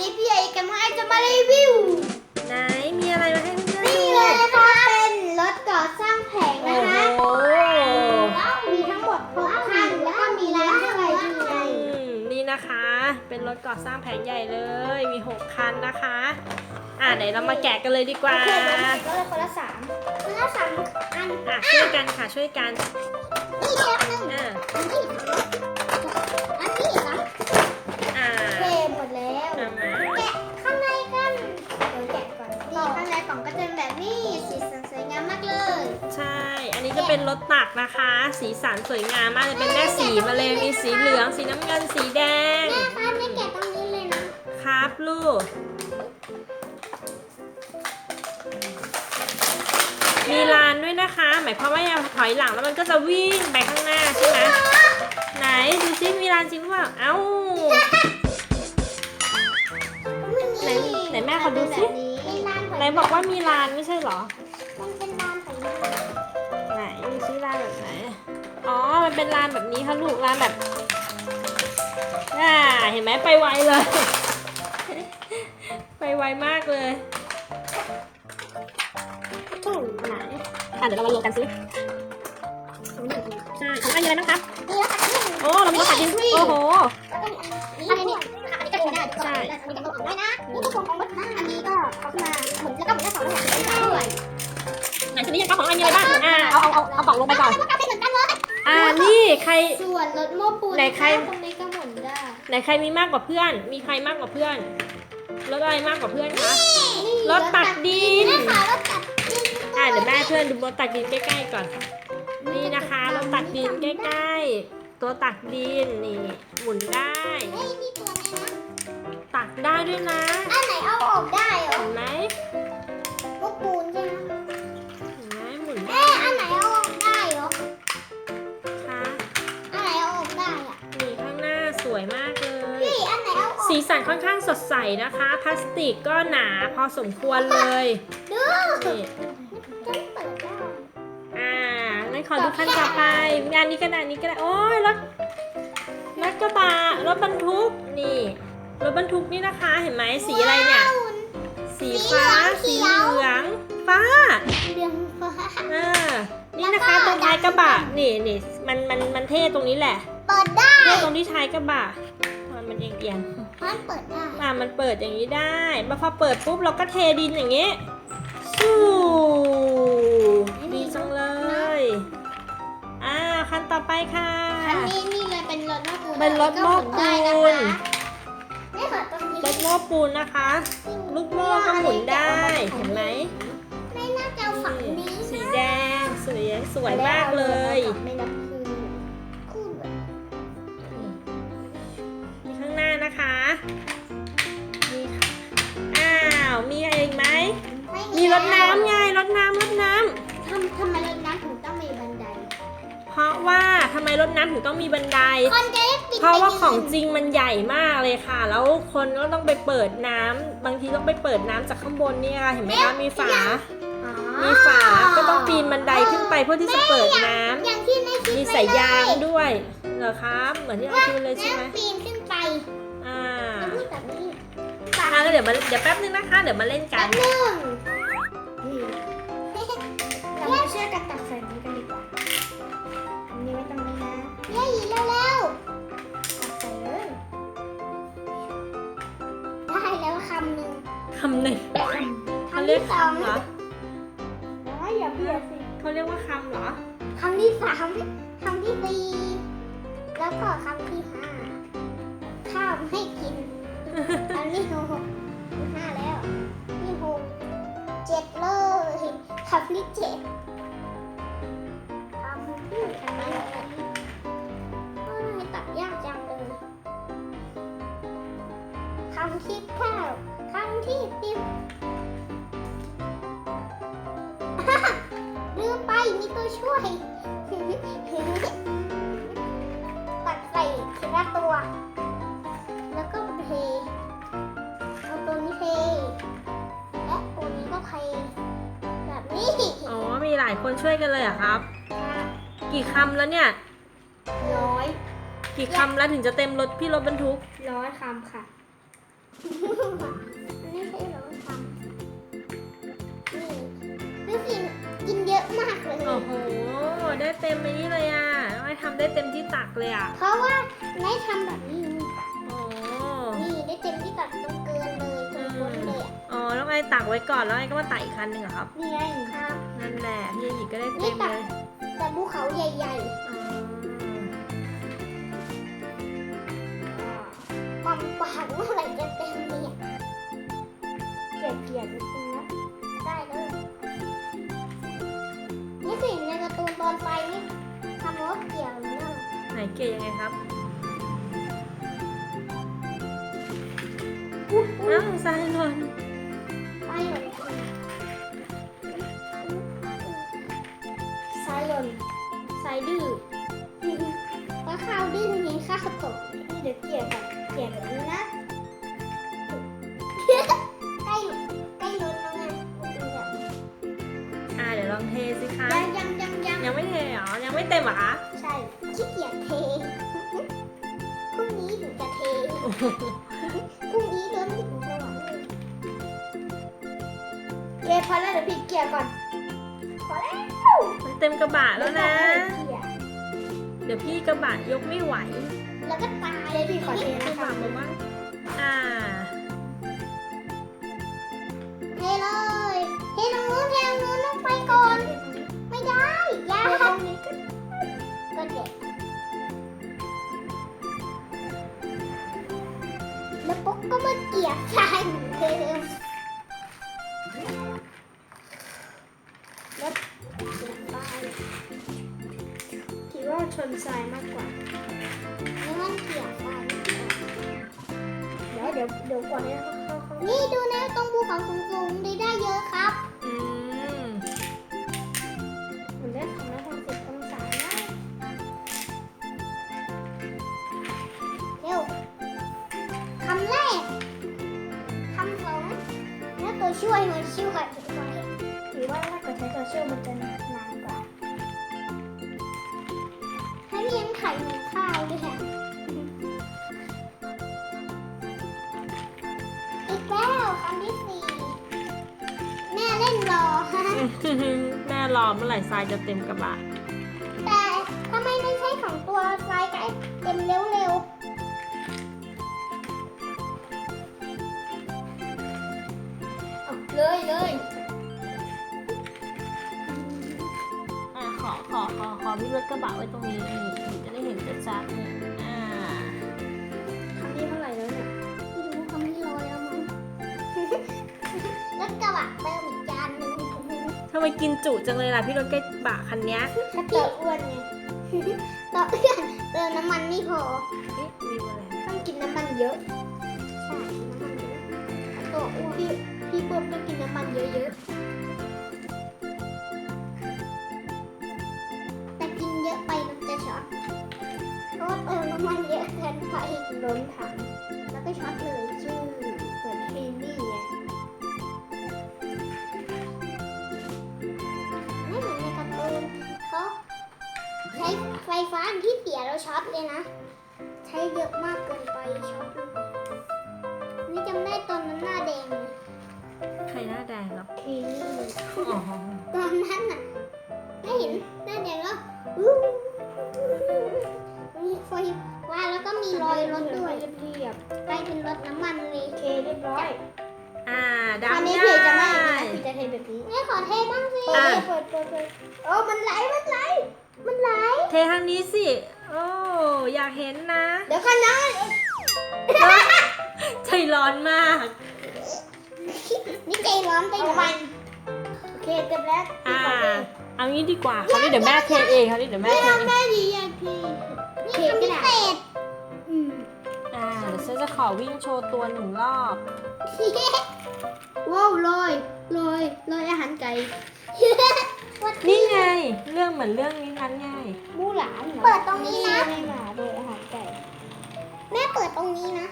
นี้พี่ไอกับน้องไอจะมารีวิว ไหนมีอะไรมาให้เพื่อนๆนี่ดูเลยนะคะเป็นรถก่อสร้างแผงโอ้นะคะ โหมีทั้งหมดหกคันแล้วก็มีร้านอะไรที่ไหนอืมนี่นะคะ เป็นรถก่อสร้างแผงใหญ่เลย มี 6 คันนะคะ อ่าไหนเรามาแกะกันเลยดีกว่า โอเคงั้นก็เลยคนละสามคนละสามอันอะช่วยกันค่ะช่วยกันนี่แค่หนึ่งอ่าอันนี้อัน เป็นรถตักนะคะ สีสันสวยงามมากเลยเป็นแม่สีมาเลยมีสีเหลือง สีน้ำเงินสีแดง แม่คะไม่แกะตรงนี้เลยนะ ครับลูก มีลานด้วยนะคะ หมายความว่าอย่าถอยหลังแล้วมันก็จะวิ่งไปข้างหน้าใช่ไหมไหนดูซิมีลานจริงหรือเปล่าเอ้า ไหนไหนแม่ขอดูสิเป็นลานไหนบอกว่ามีลานไม่ใช่เหรอ ลานแบบไหน อ๋อ มันเป็นลานแบบนี้ค่ะลูกลานแบบอ่าเห็นไหมไปไวเลย ไปไวมากเลยโอ้ไหนอะเดี๋ยวเรามารวมกันสิใช่ของอันมีอะไรบ้างครับนี่แล้วค่ะนี่โอ้ เรามีรถตัดดินโอ้โห แล้วก็มีอันนี้อันนี้ก็ถือได้ใช่อันนี้ก็ถือได้นะ นี่ก็คงของรถนะอันนี้ก็เขาขึ้นมาหมุนแล้วก็หมุนได้สองระดับด้วย ไหนทีนี้ยังก็ของอันมีอะไรบ้าง อ่าเอาเอาเอาเอากล่องลงไปก่อนก็เป็นเหมือนกันเลยอ่านี่ใคร ส่วนรถโม้ปูนไหนใคร ตรงนี้ก็หมุนได้ ไหนใครมีมากกว่าเพื่อน มีใครมากกว่าเพื่อนรถอะไรมากกว่าเพื่อนคะรถตักดินแม่ค่ะรถตักดินอ่าเดี๋ยวแม่เพื่อนดูรถตักดินใกล้ๆก่อน นี่นะคะรถตักดินใกล้ๆ ตัวตักดินนี่หมุนได้ เฮ้ยนี่ตัวนี้นะ ตักได้ด้วยนะอันไหนเอาออกได้เหรอเห็นไหมโม้ปูนใช่ไหม สีสันค่อนข้างสดใสนะคะ พลาสติกก็หนาพอสมควรเลยดูนี่จะเปิดได้อ่างั้นขอดูคันต่อไปงานนี้ก็ได้อันนี้ก็ได้โอ้ยรถรถกระบะรถบรรทุกนี่รถบรรทุกนี่นะคะ เห็นไหมสีอะไรเนี่ย สีฟ้า สีเหลือง ฟ้าเรื่องฟ้าเออนี่นะคะตรงท้ายกระบะนี่นี่มันมันมันเท่ตรงนี้แหละ เปิดได้เท่ตรงที่ท้ายกระบะมันมันเอียงเอียง มันเปิดได้ๆอ่ามันเปิดอย่างนี้ได้พอเปิดปุ๊บเราก็เทดินอย่างนี้สู้ดีจังเลย อ่าคันต่อไปค่ะ อันนี้นี่เลยเป็นรถโม้ปูนเป็นรถโม้ปูนนี่ค่ะตรงนี้รถโม้ปูนนะคะ ลูกโม่ก็หมุนได้ เห็นไหม ไม่น่าจะเอาฝั่งนี้สีแดงสวยสวยมากเลยไม่นับคื น้านะคะ นี่ค่ะ อ้าว มีอะไรอีกไหมไม่มีรถน้ำไงรถน้ำรถน้ทำทำไมรถน้ำถึงต้องมีบันไดำเพราะว่าทำไมรถน้ำถึงต้องมีบันได คนจะได้ปิดเพราะว่าไปของจริงมันใหญ่มากเลยค่ะ แล้วคนก็ต้องไปเปิดน้ำบางทีต้องไปเปิดน้ำจากข้างบนเนี่ยเห็นไหมคะมีฝา อ๋อมีฝาก็ต้องปีนบันไดขึ้นไปเพื่อที่จะเปิดน้ำอย่างที่ในคลิปมีสายยางด้วยเหรอครับ เหมือนที่เราคิดเลยใช่ไหมน้ำปีนขึ้น อะแล้วเดี๋ยวมาเดี๋ยวแป๊บนึงนะคะ เดี๋ยวมาเล่นกัแป๊น บนึงเรามาช่วยกันตัดใส่นี้กันดีกว่า อันนี้ไว้ตรงนี้นะเย้เร็วๆตัดใส่เลย ได้แล้วคำหนึ่งคำหนึ่งเขาคำเรียที่กสองคำเหรออ๋ออย่าเบียดสิ เขาเรียกว่าคำเหรอ คำที่สามคำที่สี่แล้วก็คำที่ห้าข้าวให้กินคำที่หก ห้าแล้วที่หกเจ็ดเลยคำที่เจ็ดคำที่แปดโอ้ยตัดยากจังเลยคำที่เก้าคำที่สิบลืมไปมีตัวช่วย คนช่วยกันเลยเหรอครับ กี่คำแล้วเนี่ย ร้อยกี่คำแล้วถึงจะเต็มรถพี่รถบรรทุก ร้อยคำค่ะอันนี้ใช่เหรอทำนี่ดูสิกินเยอะมากเลย โอ้โห ได้เต็มไปนี่เลยอะน้องไอทำได้เต็มที่ตักเลยอะเพราะว่าไม่ทำแบบนี้ โอ้นี่ได้เต็มที่ตัดตรงเกินเลยตรงก้นเลยอะอ๋อน้องไอตักไว้ก่อนแล้วไอก็มาตักอีกคันหนึ่งเหรอครับ นี่ไงครับ นั่นแหละพี่หยิ กก็ได้เต็มเลยแต่ภูเขาใหญ่อ๋อๆความปากเมื่อไหร่จะเต็มเนี่ยเกลียดเกลียดนิดนึงนะได้เลยนี่สิในการ์ตูนตอนไปนี่ทำรถเกี่ยวเลยนะไหนเกยยังไงครับอุ๊ยอุ๊ยอ้าวทรายหล่นายดื้อว่าข้าวดื้อนี่ข้าวตกนี่เดี๋ยวเกลี่ยกันเกลี่ยแบบนี้นะใกล้ใกล้ล้นแล้วไงอ่าเดี๋ยวลองเทสิคะยังยังยังยังยังไม่เทเหรอ ยังไม่เต็มเหรอคะใช่ขี้เกียจเทพรุ่งนี้ถึงจะเทพรุ่งนี้ล้นถึงจะหวังเลยเกพอแล้วเดี๋ยวพี่เกลี่ยก่อนพอแล้วมัน เต็มกระบะแล้วนะเกลี่ยเดี๋ยวพี่กระบะยกไม่ไหวแล้วก็ตายเลยพี่ขอเทกนะระคะบะมาบ้างอ่า เทเลยเทตรงนู้นเทตรงนู้นต้องไปก่อน ไม่ได้ยากตรงนี้ก็เด็กแล้วปุ๊กก็มาเกลี่ยใส่เหมือนเดิม ชนทรายมากกว่านี่มันเกลี่ยไปเดี๋ยวเดี๋ยวเดี๋ยวก่อนเนี่ยเขาเขาเขานี่ดูนะตรงภูเขาสูงๆได้ได้เยอะครับ ข่หนึ่งข้าวด้วยค่ะอีกแล้วคำที่สี่แม่เล่นรอแม่รอเมื่อไหร่ทรายจะเต็มกระบะ แต่ทำไมไม่ใช่ของตัวไฟไก่เต็มเร็วเลยเลย ขอขอขอพี่รถกระบะไว้ตรงนี้นี่จะได้เห็นชัดๆนี่อ่าคำนี้เท่าไหร่แล้วเนี่ยๆไม่รู้คำที่ลอยแล้วมั้งแล้วกระบะเติมอีกจานหนึ่งทำไมกินจุจังเลยล่ะพี่รถกระบะคันเนี้ยถ้าเกิดอ้วนไงต่อเพื่อนเติมน้ำมันไม่พอ เอ๊ะวิวอะไรต้องกินน้ำมันเยอะ ใช่ น้ำมันเยอะตัวอ้วนพี่พี่เพิ่มต้องกินน้ำมันเยอะแเยอะไปมันจะช็อตเพราะว่าเติมน้ำมันเยอะเกินไปล้นถังแล้วก็ช็อตเลยชื่อเหมือนเคนดี้ไงไม่เหมือนในการ์ตูนเขาใช้ไฟฟ้าที่เสียแล้วช็อตเลยนะ ใช้เยอะมากเกินไปช็อตนี่จำได้ตอนนั้นหน้าแดงใครหน้าแดงเหรอเคนดี้อ๋อตอนนั้นน่ะไม่เห็นหน้าแดงแล้ว มีไฟว่าแล้วก็มีรอยรถด้วยเรียบไปเป็นรถน้ำมันเลยๆเคเรียบร้อยอ่าคราวดำนี้ได้เพจจะไม่อย่างนี้นะพี่จะเทแบบนี้แม่ขอเทบ้างสิเปิดเลยเปิดเปิดเปิดโอ้มันไหลมันไหลมันไหลเททางนี้สิโอ้อยากเห็นนะ เดี๋ยวกันนะใจร้อนมาก นี่ใจร้อนไปหน่อยโอเคเต็มแล้วอ่า เอางี้ดีกว่าคราวนี้เดี๋ยวแม่เทเองคราวนี้เดี๋ยวแม่เทเองแม่ดีอะพี่นี่ทำพิเศษอืมอ่าเดี๋ยวฉันจะขอวิ่งโชว์ตัวหนึ่งรอบ ว้าวลอยลอยลอยอาหารไก่นี่ไง เรื่องเหมือนเรื่องนี้นั้นไงมู่หลานเหรอเปิดตรงนี้นะไม่มาโดยอาหารไก่ แม่เปิดตรงนี้นะ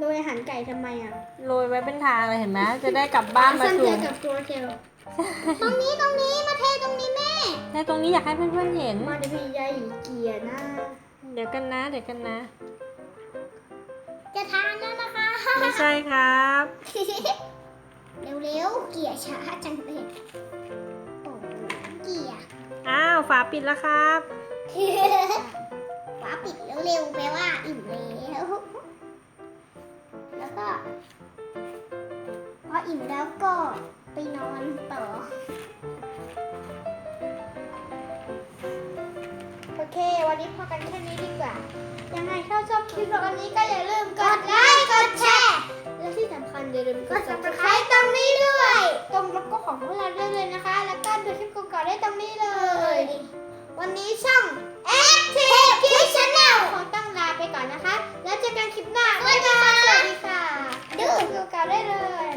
โดยอาหารไก่ทำไมอะโรยไว้เป็นทางเลยเห็นไหมจะได้กลับบ้านมาสั้นถูเจอกกับตัวเทลตรงนี้ตรงนี้มาเทตรงนี้ แม่แต่ตรงนี้อยากให้เพื่อนๆเห็นมาเดี๋ยวพี่ยายเกียร์นะเดี๋ยวกันนะ เดี๋ยวกันนะ จะทานแล้วนะคะไม่ใช่ครับ เร็วๆ เกียร์ช้าจังเลยโอ้โหเกียร์อ้าว ฝาปิดแล้วครับ ฟ้าปิดเร็วๆแปลว่าอิ่มแล้ว แล้วก็ พออิ่มแล้วก็ไปนอนต่อี้พอกันแค่นี้ดีกว่า ยังไงถ้าชอบคลิปของอันนี้ก็อย่าลืมกดไลค์ กดแชร์ และที่สำคัญอย่าลืมกด subscribe ตรงนี้ด้วย ตรงล็อก็ของพวกเราด้เลยนะคะ แล้วก็ดูคลิปก่อนๆได้ตรงนี้เลย วันนี้ช่อง Active Kids Channel ขอต้องลาไปก่อนนะคะ แล้วเจอกันคลิปหน้าสวัสดีค่ะ ดูคลิปก่อนๆได้เลย